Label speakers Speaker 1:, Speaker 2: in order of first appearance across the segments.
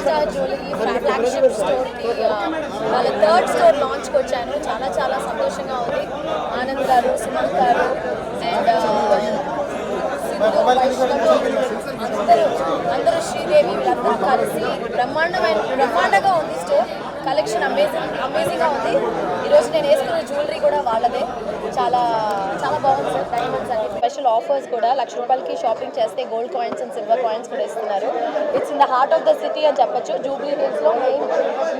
Speaker 1: స్టోర్కి వాళ్ళ third store లాంచ్కి వచ్చాను చాలా చాలా సంతోషంగా ఉంది. ఆనంద్ గారు సుమన్ గారు అండ్ అందరూ అందరూ శ్రీదేవి వీళ్ళందరూ కలిసి బ్రహ్మాండమైన బ్రహ్మాండంగా ఉంది స్టోర్ కలెక్షన్ అమేజింగ్ అమేజింగ్గా ఉంది. ఈరోజు నేను వేసుకున్న జ్యువెలరీ కూడా వాళ్ళదే. చాలా చాలా బాగుంది సార్ డైమండ్స్ అండి స్పెషల్ ఆఫర్స్ కూడా లక్ష రూపాయలకి షాపింగ్ చేస్తే gold coins and silver coins కూడా ఇస్తున్నారు. It's in the heart of the city అని చెప్పొచ్చు. జూబ్లీ హిల్స్లో మెయిన్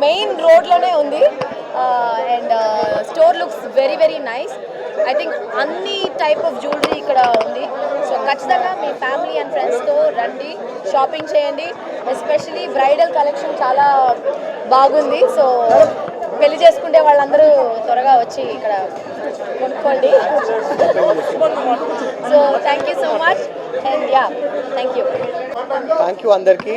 Speaker 1: మెయిన్ రోడ్లోనే ఉంది. And store looks very very nice I think అన్ని టైప్ ఆఫ్ జ్యువెలరీ ఇక్కడ ఉంది. సో ఖచ్చితంగా మీ ఫ్యామిలీ అండ్ ఫ్రెండ్స్తో రండి షాపింగ్ చేయండి. ఎస్పెషలీ బ్రైడల్ కలెక్షన్ చాలా బాగుంది. సో పెళ్ళి చేసుకుంటే వాళ్ళందరూ త్వరగా వచ్చి ఇక్కడ కొనుక్కోండి. So thank you so much and yeah thank you
Speaker 2: thank you అందరికీ.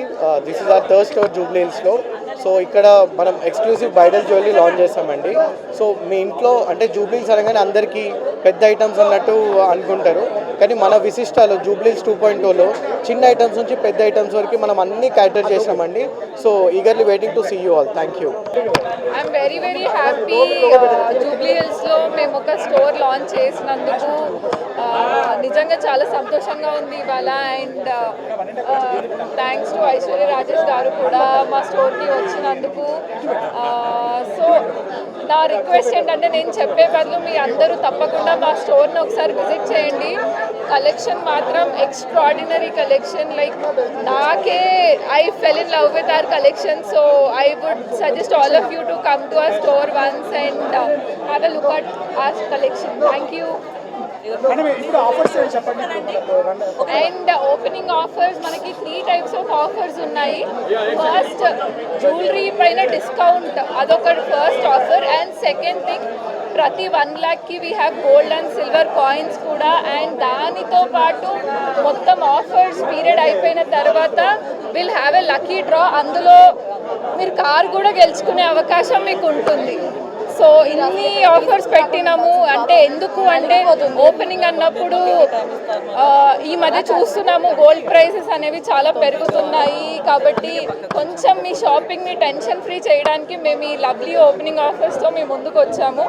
Speaker 2: This is our third store జూబ్లీహిల్స్లో సో ఇక్కడ మనం ఎక్స్క్లూసివ్ బ్రైడల్ జ్యువెలరీ లాంచ్ చేస్తామండి. సో మీ ఇంట్లో అంటే జూబ్లీహిల్స్ అనగానే అందరికీ పెద్ద ఐటమ్స్ అన్నట్టు uh, అనుకుంటారు. కానీ మన విశిష్టాలు జూబ్లీహిల్స్ టూ పాయింట్ టూలో చిన్న ఐటమ్స్ నుంచి పెద్ద ఐటమ్స్ వరకు మనం అన్ని క్యాటర్ చేసామండి so eagerly waiting to see you all. Thank you.
Speaker 3: I'm very very happy Jubilee హిల్స్లో మేము ఒక స్టోర్ లాంచ్ చేసినందుకు uh, నిజంగా చాలా సంతోషంగా ఉంది ఇవాళ. And uh, uh, thanks to Aishwarya Rajesh garu కూడా మా స్టోర్కి వచ్చినందుకు. సో నా రిక్వెస్ట్ ఏంటంటే నేను చెప్పే బదులు మీ అందరూ తప్పకుండా మా స్టోర్ని ఒకసారి విజిట్ చేయండి. కలెక్షన్ మాత్రం ఎక్స్ట్రాడినరీ కలెక్షన్. లైక్ నాకే I fell in love with our collection so I would suggest all of you to come to our store once and have a look at our collection thank you and opening offers మనకి three types of offers ఉన్నాయి. First jewellery పైన discount అదొకటి first offer and second thing ప్రతి one ల్యాక్కి we have gold and silver coins కూడా. And దానితో పాటు మొత్తం offers period అయిపోయిన తర్వాత will have a lucky draw అందులో మీరు కార్ కూడా గెలుచుకునే అవకాశం మీకు ఉంటుంది. సో ఇన్ని ఆఫర్స్ పెట్టినాము. అంటే ఎందుకు అంటే ఓపెనింగ్ అన్నప్పుడు ఈ మధ్య చూస్తున్నాము గోల్డ్ ప్రైసెస్ అనేవి చాలా పెరుగుతున్నాయి కాబట్టి కొంచెం మీ షాపింగ్ని టెన్షన్ ఫ్రీ చేయడానికి మేము ఈ లవ్లీ ఓపెనింగ్ ఆఫర్స్తో మేము ముందుకు వచ్చాము.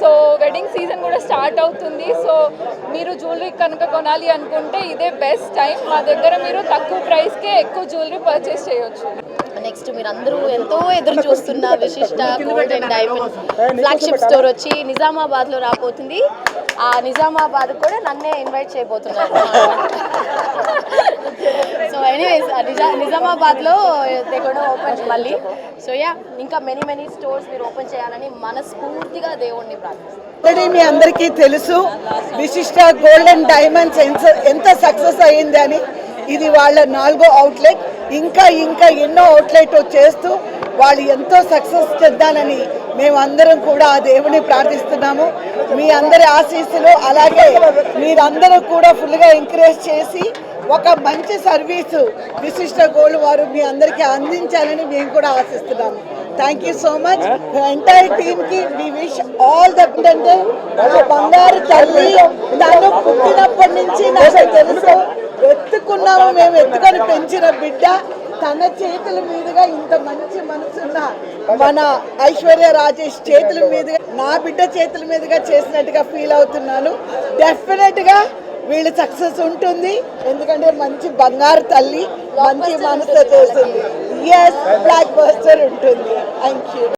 Speaker 3: సో వెడ్డింగ్ సీజన్ కూడా స్టార్ట్ అవుతుంది. సో మీరు జ్యువెలరీ కనుక కొనాలి అనుకుంటే ఇదే బెస్ట్ టైం. మా దగ్గర మీరు తక్కువ ప్రైస్కే ఎక్కువ జ్యువెలరీ పర్చేస్ చేయొచ్చు.
Speaker 1: నెక్స్ట్ మీరు అందరూ ఎంతో ఎదురు చూస్తున్న విశిష్ట gold and diamond flagship store వచ్చి నిజామాబాద్లో రాబోతుంది. ఆ నిజామాబాద్ కూడా నన్నే ఇన్వైట్ చేయబోతున్నారు. సో ఎనీవేస్ నిజా నిజామాబాద్లో కూడా ఓపెన్ మళ్ళీ. సో యా ఇంకా మెనీ మెనీ స్టోర్స్ మీరు ఓపెన్ చేయాలని మనస్ఫూర్తిగా దేవుణ్ణి ప్రార్థిస్తున్నాను
Speaker 4: మీ అందరికీ తెలుసు విశిష్ట గోల్డెన్ డైమండ్స్ ఎంత ఎంత సక్సెస్ అయ్యింది అని. ఇది వాళ్ళ నాలుగో అవుట్లెట్ ఇంకా ఇంకా ఎన్నో అవుట్లెట్ చేస్తూ వాళ్ళు ఎంతో సక్సెస్ చెందాలని మేమందరం కూడా ఆ దేవుని ప్రార్థిస్తున్నాము. మీ అందరి ఆశీస్సులు అలాగే మీరందరూ కూడా ఫుల్గా ఎంకరేజ్ చేసి ఒక మంచి సర్వీసు విశిష్ట గోల్డ్ వారు మీ అందరికీ అందించాలని మేము కూడా ఆశిస్తున్నాము. Thank you so much entire టీమ్కి వి విష్ ఆల్ ద బంగారు తల్లి నన్ను పుట్టినప్పటి నుంచి నాకు తెలుసు. ఎత్తుకున్నాము మేము ఎత్తుకొని పెంచిన బిడ్డ తన చేతుల మీదుగా ఇంత మంచి మనసున్న మన ఐశ్వర్య రాజేష్ చేతుల మీదుగా నా బిడ్డ చేతుల మీదుగా చేసినట్టుగా ఫీల్ అవుతున్నాను. డెఫినెట్గా వీళ్ళు సక్సెస్ ఉంటుంది. ఎందుకంటే మంచి బంగారు తల్లి మంచి మనసుతో చేస్తుంది. ఎస్ బ్లాక్ బస్టర్ ఉంటుంది. Thank you